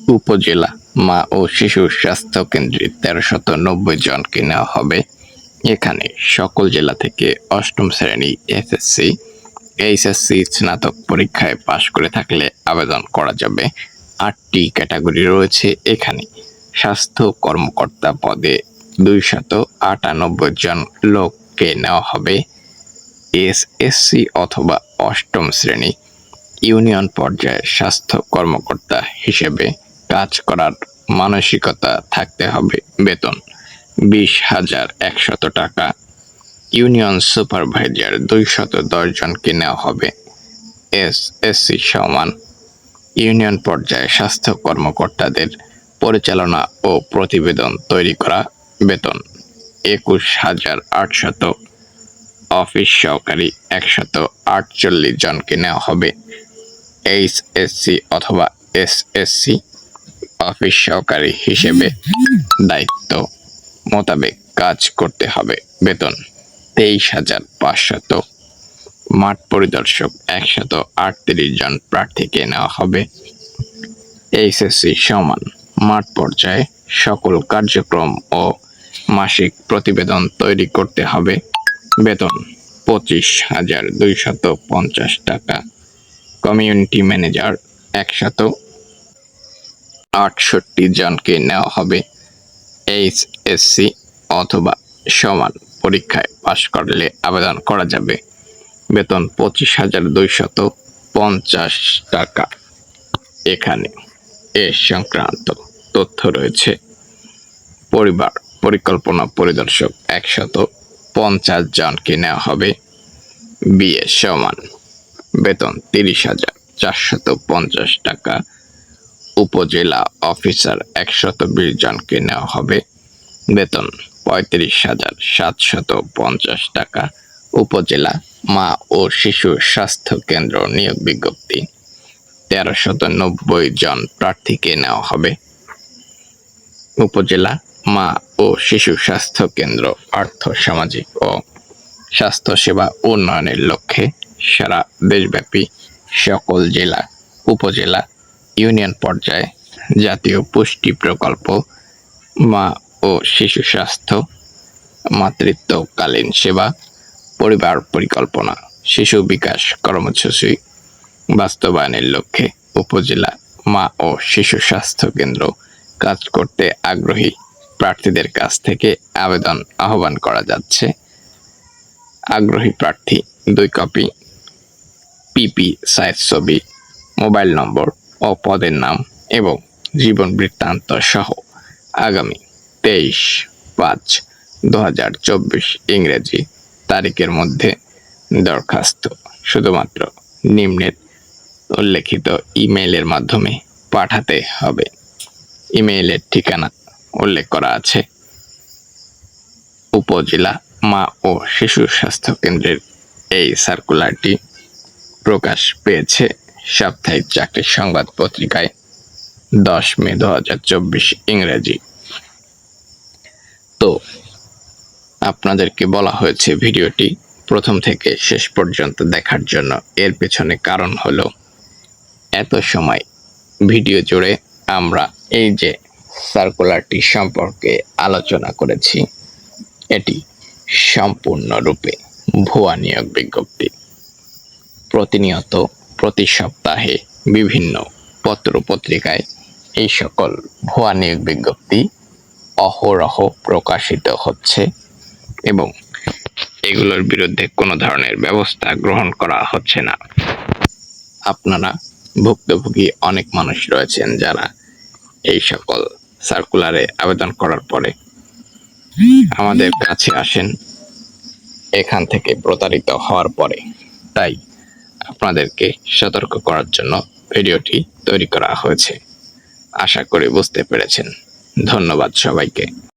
উপজেলা মা ও শিশু স্বাস্থ্য কেন্দ্রে তেরোশত নব্বই জনকে নেওয়া হবে। এখানে সকল জেলা থেকে অষ্টম শ্রেণি এসএসসি এইচএসসি স্নাতক পরীক্ষায় পাশ করে থাকলে আবেদন করা যাবে। আটটি ক্যাটাগরি রয়েছে এখানে। স্বাস্থ্য কর্মকর্তা পদে দুইশত আটানব্বই জন লোককে নেওয়া হবে। এসএসসি অথবা অষ্টম শ্রেণি ইউনিয়ন পর্যায়ে স্বাস্থ্য কর্মকর্তা হিসেবে কাজ করার মানসিকতা থাকতে হবে। বেতন, বিশ হাজার একশত টাকা। ইউনিয়ন সুপারভাইজার দুইশত জনকে নেওয়া হবে। এস এসসি সমান। ইউনিয়ন পর্যায়ে স্বাস্থ্য কর্মকর্তাদের পরিচালনা ও প্রতিবেদন তৈরি করা বেতন, একুশ হাজার আটশত। অফিস সহকারী একশত আটচল্লিশ জনকে নেওয়া হবে। এইচএসসি অথবা এসএসসি অফিস সহকারী হিসেবে দায়িত্ব মোতাবেক কাজ করতে হবে। বেতন তেইশ হাজার পাঁচশত। মাঠ পরিদর্শক একশত আটত্রিশ জন প্রার্থীকে নেওয়া হবে। এইচএসসি সমান মাঠ পর্যায়ে সকল কার্যক্রম ও মাসিক প্রতিবেদন তৈরি করতে হবে। বেতন পঁচিশ হাজার দুইশত পঞ্চাশ টাকা। কমিউনিটি ম্যানেজার একশত আটষট্টি জনকে নেওয়া হবে। এইচএসসি অথবা সমান পরীক্ষায় পাশ করলে আবেদন করা যাবে। বেতন পঁচিশ হাজার দুইশত পঞ্চাশ টাকা। এখানে এ সংক্রান্ত তথ্য রয়েছে। পরিবার পরিকল্পনা পরিদর্শক একশত পঞ্চাশ জনকে নেওয়া হবে। বিয়ে সমান। বেতন তিরিশ হাজার চারশত পঞ্চাশ টাকা। উপজেলা অফিসার একশত বিশ জনকে নেওয়া হবে। বেতন পঁয়ত্রিশ হাজার সাতশত পঞ্চাশ টাকা। উপজেলা মা ও শিশু স্বাস্থ্য কেন্দ্র নিয়োগ বিজ্ঞপ্তি। তেরোশত নব্বই জন প্রার্থীকে নেওয়া হবে। উপজেলা মা ও শিশু স্বাস্থ্য কেন্দ্র আর্থ সামাজিক ও স্বাস্থ্যসেবা উন্নয়নের লক্ষ্যে সারা দেশব্যাপী সকল জেলা, উপজেলা ইউনিয়ন পর্যায়ে জাতীয় পুষ্টি প্রকল্প, মা ও শিশু স্বাস্থ্য, মাতৃত্বকালীন সেবা, পরিবার পরিকল্পনা, শিশু বিকাশ কর্মসূচি বাস্তবায়নের লক্ষ্যে উপজেলা মা ও শিশু স্বাস্থ্য কেন্দ্র কাজ করতে আগ্রহী প্রার্থীদের কাছ থেকে আবেদন আহ্বান করা যাচ্ছে। আগ্রহী প্রার্থী দুই কপি, পিপি সাইজ ছবি, মোবাইল নম্বর ও পদের নাম এবং জীবন বৃত্তান্ত সহ আগামী তেইশ পাঁচ দু হাজার চব্বিশ ইংরেজি তারিখের মধ্যে দরখাস্ত। শুধুমাত্র নিম্নের উল্লেখিত ইমেইলের মাধ্যমে পাঠাতে হবে। ইমেইলের ঠিকানা উল্লেখ করা আছে। উপজেলা মা ও শিশু স্বাস্থ্য কেন্দ্রের এই সার্কুলারটি প্রকাশ পেয়েছে। সাপ্তাহিক চাকরির সংবাদ পত্রিকায় দশ মে দু হাজার চব্বিশ ইংরেজি। তো, আপনাদেরকে বলা হয়েছে ভিডিওটি প্রথম থেকে শেষ পর্যন্ত দেখার জন্য। এর পেছনে কারণ হলো, এত সময় ভিডিও জুড়ে আমরা এই যে সার্কুলারটি সম্পর্কে আলোচনা করেছি, এটি সম্পূর্ণরূপে ভুয়া নিয়োগ বিজ্ঞপ্তি। প্রতিনিয়ত প্রতি সপ্তাহে বিভিন্ন পত্র পত্রিকায় এই সকল ভুয়া নিয়োগ বিজ্ঞপ্তি অহরহ প্রকাশিত হচ্ছে এবং এগুলোর বিরুদ্ধে কোনো ধরনের ব্যবস্থা গ্রহণ করা হচ্ছে না। আপনারা ভুক্তভোগী অনেক মানুষ রয়েছেন যারা এই সকল সার্কুলারে আবেদন করার পরে আমাদের কাছে আসেন, এখান থেকে প্রতারিত হওয়ার পরে। তাই আপনাদেরকে সতর্ক করার জন্য ভিডিওটি তৈরি করা হয়েছে। আশা করি বুঝতে পেরেছেন। ধন্যবাদ সবাইকে।